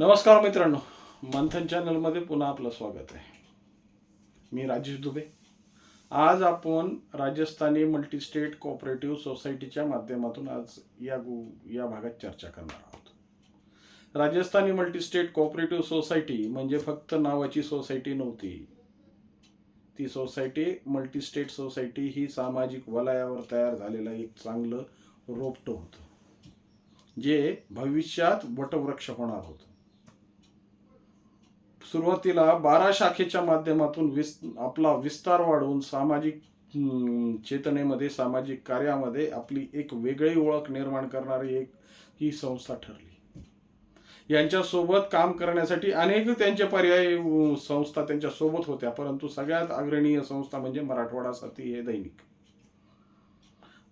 नमस्कार मित्रांनो मंथन चॅनलमध्ये पुन्हा आपलं स्वागत आहे. मी राजेश दुबे. आज आपण राजस्थानी मल्टीस्टेट कोऑपरेटिव्ह सोसायटीच्या माध्यमातून आज या गु या भागात चर्चा करणार आहोत. राजस्थानी मल्टीस्टेट कोऑपरेटिव्ह सोसायटी म्हणजे फक्त नावाची सोसायटी नव्हती. ती सोसायटी मल्टीस्टेट सोसायटी ही सामाजिक वलयावर तयार झालेलं एक चांगलं रोपटं होतं जे भविष्यात वटवृक्ष होणार होतं. सुरुवातीला बारा शाखेच्या माध्यमातून विस आपला विस्तार वाढवून सामाजिक चेतनेमध्ये सामाजिक कार्यामध्ये आपली एक वेगळी ओळख निर्माण करणारी एक ही संस्था ठरली. यांच्यासोबत काम करण्यासाठी अनेक त्यांचे पर्यायी संस्था त्यांच्यासोबत होत्या परंतु सगळ्यात अग्रणीय संस्था म्हणजे मराठवाडा साथी हे दैनिक.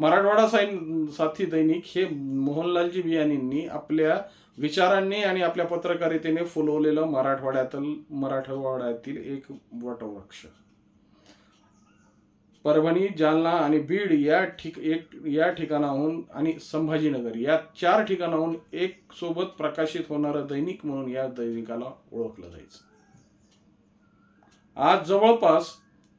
मराठवाडा साई साथी दैनिक हे मोहनलालजी बियाणींनी आपल्या विचारांनी आणि आपल्या पत्रकारितेने फुलवलेलं मराठवाड्यातील मराठवाड्यातील एक वटवृक्ष. परभणी जालना आणि बीड या ठिक एक या ठिकाणाहून आणि संभाजीनगर या चार ठिकाणाहून एक सोबत प्रकाशित होणारं दैनिक म्हणून या दैनिकाला ओळखलं जायचं. आज जवळपास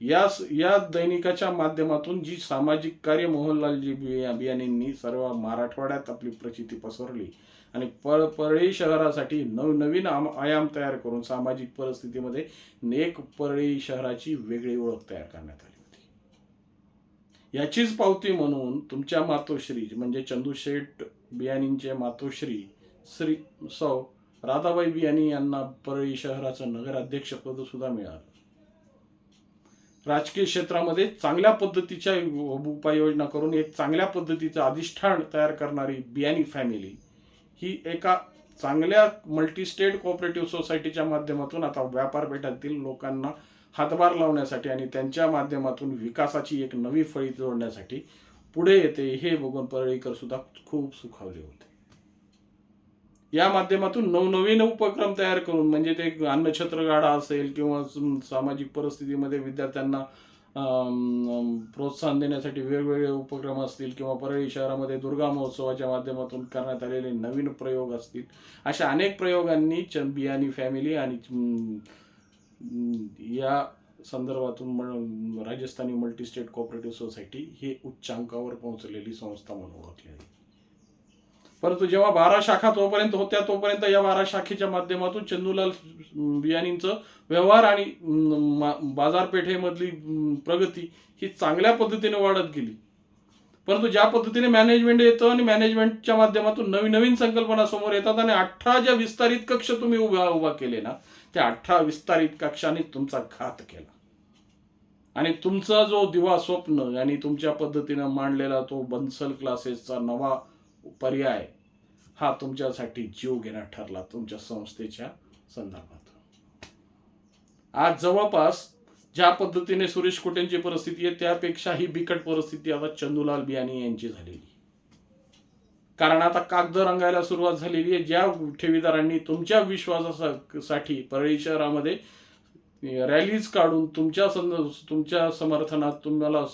या या दैनिकाच्या माध्यमातून जी सामाजिक कार्य मोहनलालजी बियाणींनी सर्व मराठवाड्यात आपली प्रचिती पसरली आणि पर परळी शहरासाठी नवनवीन आम आयाम तयार करून सामाजिक परिस्थितीमध्ये नेक परळी शहराची वेगळी ओळख तयार करण्यात आली होती. याचीच पावती म्हणून तुमच्या मातोश्री म्हणजे चंदूशेठ बियाणींचे मातोश्री श्री सौ राधाबाई बियाणी यांना परळी शहराचं नगराध्यक्षपद सुद्धा मिळालं. राजकीय क्षेत्रामध्ये चांगल्या पद्धतीच्या उपाययोजना करून एक चांगल्या पद्धतीचं अधिष्ठान तयार करणारी बियाणी फॅमिली ही एका चांगल्या मल्टीस्टेट कोऑपरेटिव्ह सोसायटीच्या माध्यमातून आता व्यापारपेठातील लोकांना हातभार लावण्यासाठी आणि त्यांच्या माध्यमातून विकासाची एक नवी फळी जोडण्यासाठी पुढे येते हे बघून परळीकर सुद्धा खूप सुखावले होते. या माध्यमातून नवनवीन उपक्रम तयार करून म्हणजे ते अन्नछत्र गाडा असेल किंवा सामाजिक परिस्थितीमध्ये विद्यार्थ्यांना प्रोत्साहन देण्यासाठी वेगवेगळे उपक्रम असतील किंवा परळी शहरामध्ये दुर्गा महोत्सवाच्या माध्यमातून करण्यात आलेले नवीन प्रयोग असतील अशा अनेक प्रयोगांनी चंबियानी फॅमिली आणि या संदर्भातून म- राजस्थानी मल्टीस्टेट कोऑपरेटिव्ह सोसायटी हे उच्चांकावर पोहोचलेली संस्था म्हणून ओळखली आहे परंतु जेव्हा बारा शाखा तोपर्यंत होत्या तोपर्यंत या बारा शाखेच्या माध्यमातून चंदूलाल बियाणींचं व्यवहार आणि बाजारपेठेमधली प्रगती ही चांगल्या पद्धतीने वाढत गेली. परंतु ज्या पद्धतीने मॅनेजमेंट येतं आणि मॅनेजमेंटच्या माध्यमातून नवीन नवीन संकल्पना समोर येतात आणि अठरा ज्या विस्तारित कक्ष तुम्ही उभा उभा केले ना त्या अठरा विस्तारित कक्षाने तुमचा घात केला. आणि तुमचा जो दिवा स्वप्न आणि तुमच्या पद्धतीनं मांडलेला तो बन्सल क्लासेसचा नवा पर्याय हा तुमच्यासाठी जीव घेणा ठरला तुमच्या संस्थेच्या संदर्भात. आज जवळपास ज्या पद्धतीने सुरेश कोटेंची परिस्थिती आहे त्यापेक्षा ही बिकट परिस्थिती आता चंदूलाल बियाणी यांची झालेली. कारण आता कागद रंगायला सुरुवात झालेली आहे. ज्या ठेवीदारांनी तुमच्या विश्वासासाठी परळी शहरामध्ये रॅलीज काढून तुमच्या संद तुमच्या समर्थनात तुम्हाला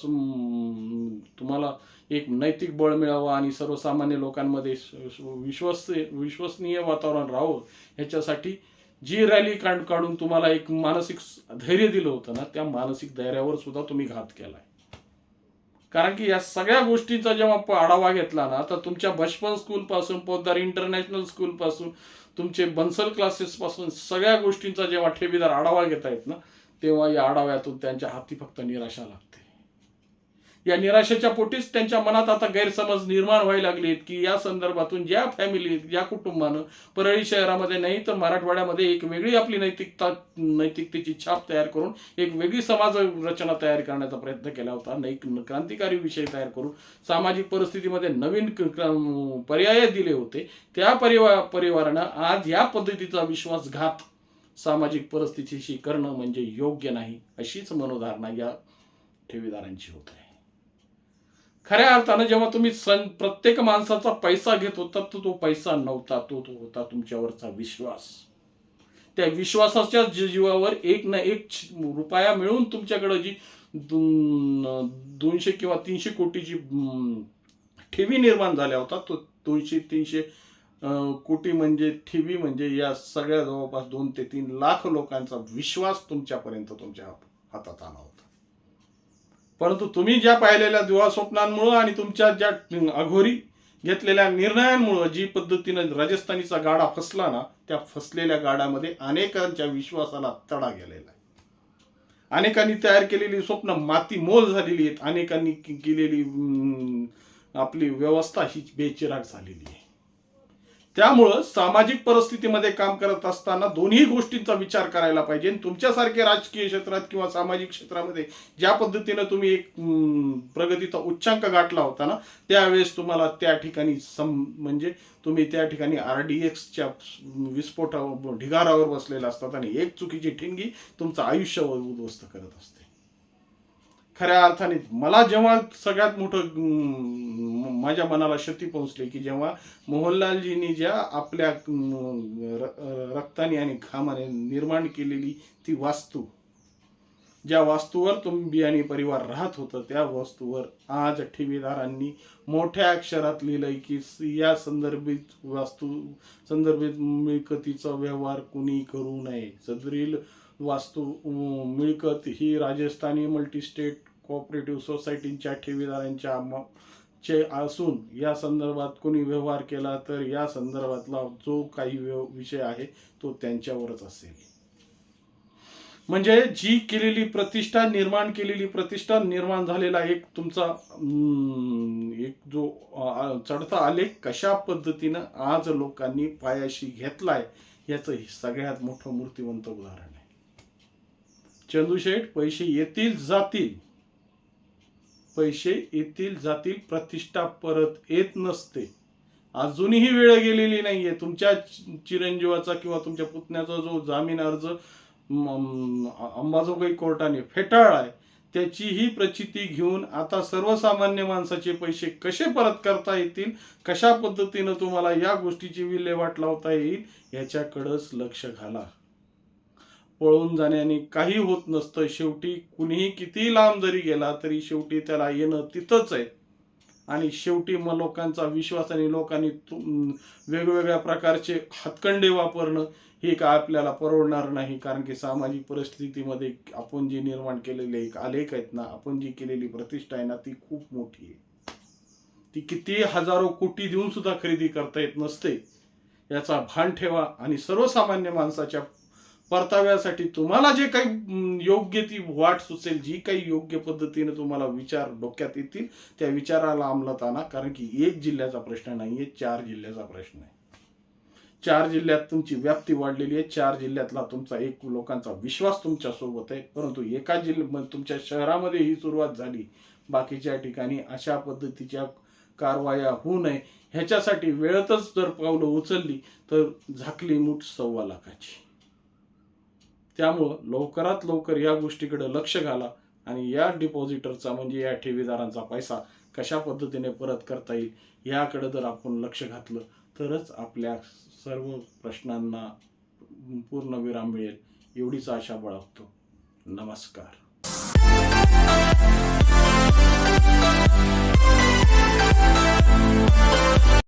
तुम्हाला एक नैतिक बळ मिळावं आणि सर्वसामान्य लोकांमध्ये विश्वस विश्वसनीय वातावरण राहावं ह्याच्यासाठी जी रॅली काढ काढून तुम्हाला एक मानसिक धैर्य दिलं होतं ना त्या मानसिक धैर्यावर सुद्धा तुम्ही घात केलाय. कारण की या सगळ्या गोष्टींचा जेव्हा आढावा घेतला ना तर तुमच्या बचपन स्कूल पासून पोद्दार इंटरनॅशनल स्कूल पासून तुमचे बन्सल क्लासेस पासून सगळ्या गोष्टींचा जेव्हा ठेवीदार आढावा घेता येत ना तेव्हा या आढाव्यातून त्यांच्या हाती फक्त निराशा लागते. या निराशेच्या पोटीच त्यांच्या मनात आता गैरसमज निर्माण व्हायला लागलेत की या संदर्भातून ज्या फॅमिली या कुटुंबानं परळी शहरामध्ये नाही तर मराठवाड्यामध्ये एक वेगळी आपली नैतिकता नैतिकतेची छाप तयार करून एक वेगळी समाज रचना तयार करण्याचा प्रयत्न केला होता. नैक क्रांतिकारी विषय तयार करून सामाजिक परिस्थितीमध्ये नवीन पर्याय दिले होते. त्या परिवा परिवारानं आज या पद्धतीचा विश्वासघात सामाजिक परिस्थितीशी करणं म्हणजे योग्य नाही अशीच मनोधारणा या ठेवीदारांची होत आहे. खऱ्या अर्थानं जेव्हा तुम्ही सं प्रत्येक माणसाचा पैसा घेत होता तर तो पैसा नव्हता तो तो होता तुमच्यावरचा विश्वास. त्या विश्वासाच्या जीवावर एक ना एक रुपया मिळून तुमच्याकडं जी दोन- दोनशे किंवा तीनशे कोटीची ठेवी निर्माण झाल्या होता तो दोनशे तीनशे कोटी म्हणजे ठेवी म्हणजे या सगळ्या जवळपास दोन ते तीन लाख लोकांचा विश्वास तुमच्यापर्यंत तुमच्या हातात आला होता. परंतु तुम्ही ज्या पाहिलेल्या दिवा स्वप्नांमुळं आणि तुमच्या ज्या अघोरी घेतलेल्या निर्णयांमुळं जी पद्धतीनं राजस्थानीचा गाडा फसला ना त्या फसलेल्या गाड्यामध्ये अनेकांच्या विश्वासाला तडा गेलेला आहे. अनेकांनी तयार केलेली स्वप्न माती मोल झालेली आहेत. अनेकांनी केलेली आपली व्यवस्था ही बेचिराग झालेली आहे. त्यामुळं सामाजिक परिस्थितीमध्ये काम करत असताना दोन्ही गोष्टींचा विचार करायला पाहिजे. तुमच्यासारख्या तुमच्यासारखे राजकीय क्षेत्रात किंवा सामाजिक क्षेत्रामध्ये ज्या पद्धतीनं तुम्ही एक प्रगतीचा उच्चांक गाठला होता ना त्यावेळेस तुम्हाला त्या ठिकाणी सम म्हणजे तुम्ही त्या ठिकाणी आर डी एक्सच्या विस्फोटा ढिगारावर बसलेला असतात. आणि एक चुकीची ठिणगी तुमचं आयुष्य उद्ध्वस्त करत असते. खऱ्या अर्थाने मला जेव्हा सगळ्यात मोठं माझ्या मनाला क्षती पोहोचली की जेव्हा मोहनलालजींनी ज्या आपल्या रक्ताने आणि घामाने निर्माण केलेली ती वास्तू ज्या वास्तूवर तुम्ही आणि परिवार राहत होतं त्या वास्तूवर आज ठेवीदारांनी मोठ्या अक्षरात लिहिलंय की या संदर्भित वास्तू संदर्भित मिळकतीचा व्यवहार कुणी करू नये. सदरील वास्तू मिळकत ही राजस्थानी मल्टीस्टेट कोऑपरेटिव्ह सोसायटींच्या ठेवीदारांच्या चे असून या संदर्भात कोणी व्यवहार केला तर या संदर्भातला जो काही विषय आहे तो त्यांच्यावरच असेल. म्हणजे जी केलेली प्रतिष्ठा निर्माण केलेली प्रतिष्ठा निर्माण झालेला एक तुमचा एक जो चढता आलेख कशा पद्धतीनं आज लोकांनी पायाशी घेतलाय याचं सगळ्यात मोठं मूर्तिवंत उदाहरण आहे. चंदूशेठ पैसे येतील जातील. पैसे येतील जातील प्रतिष्ठा परत येत नसते. अजूनही वेळ गेलेली नाहीये. तुमच्या चिरंजीवाचा किंवा तुमच्या पुतण्याचा जो जामीन अर्ज अंबाजोगाई कोर्टाने फेटाळलाय त्याचीही प्रचिती घेऊन आता सर्वसामान्य माणसाचे पैसे कसे परत करता येतील कशा पद्धतीनं तुम्हाला या गोष्टीची विल्हेवाट लावता येईल याच्याकडंच लक्ष घाला. पळून जाण्याने काही होत नसतं. शेवटी कुणीही किती लांब जरी गेला तरी शेवटी त्याला येणं तिथंच आहे. आणि शेवटी मग लोकांचा विश्वास आणि लोकांनी वेगवेगळ्या प्रकारचे हातकंडे वापरणं हे का आपल्याला परवडणार नाही. कारण की सामाजिक परिस्थितीमध्ये आपण जी निर्माण केलेले एक आलेख आहेत ना आपण जी केलेली प्रतिष्ठा आहे ना ती खूप मोठी आहे. ती किती हजारो कोटी देऊन सुद्धा खरेदी करता येत नसते. याचा भान ठेवा आणि सर्वसामान्य माणसाच्या परताव्यासाठी तुम्हाला जे काही योग्य ती वाट सुचेल जी काही योग्य पद्धतीने तुम्हाला विचार डोक्यात येतील त्या विचाराला अंमलात आणा. कारण की एक जिल्ह्याचा प्रश्न नाही आहे चार जिल्ह्याचा प्रश्न आहे. चार जिल्ह्यात तुमची व्याप्ती वाढलेली आहे. चार जिल्ह्यातला तुमचा एक लोकांचा विश्वास तुमच्यासोबत आहे. परंतु एका जिल्ह्या तुमच्या शहरामध्ये ही सुरुवात झाली. बाकीच्या ठिकाणी अशा पद्धतीच्या कारवाया होऊ नये. ह्याच्यासाठी वेळेतच जर पावलं उचलली तर झाकली मूठ सव्वा लाखाची. त्यामुळं लवकरात लवकर या गोष्टीकडे लक्ष घाला आणि या डिपॉझिटरचा म्हणजे या ठेवीदारांचा पैसा कशा पद्धतीने परत करता येईल याकडे जर आपण लक्ष घातलं तरच आपल्या सर्व प्रश्नांना पूर्ण विराम मिळेल. एवढीच आशा बाळगतो. नमस्कार.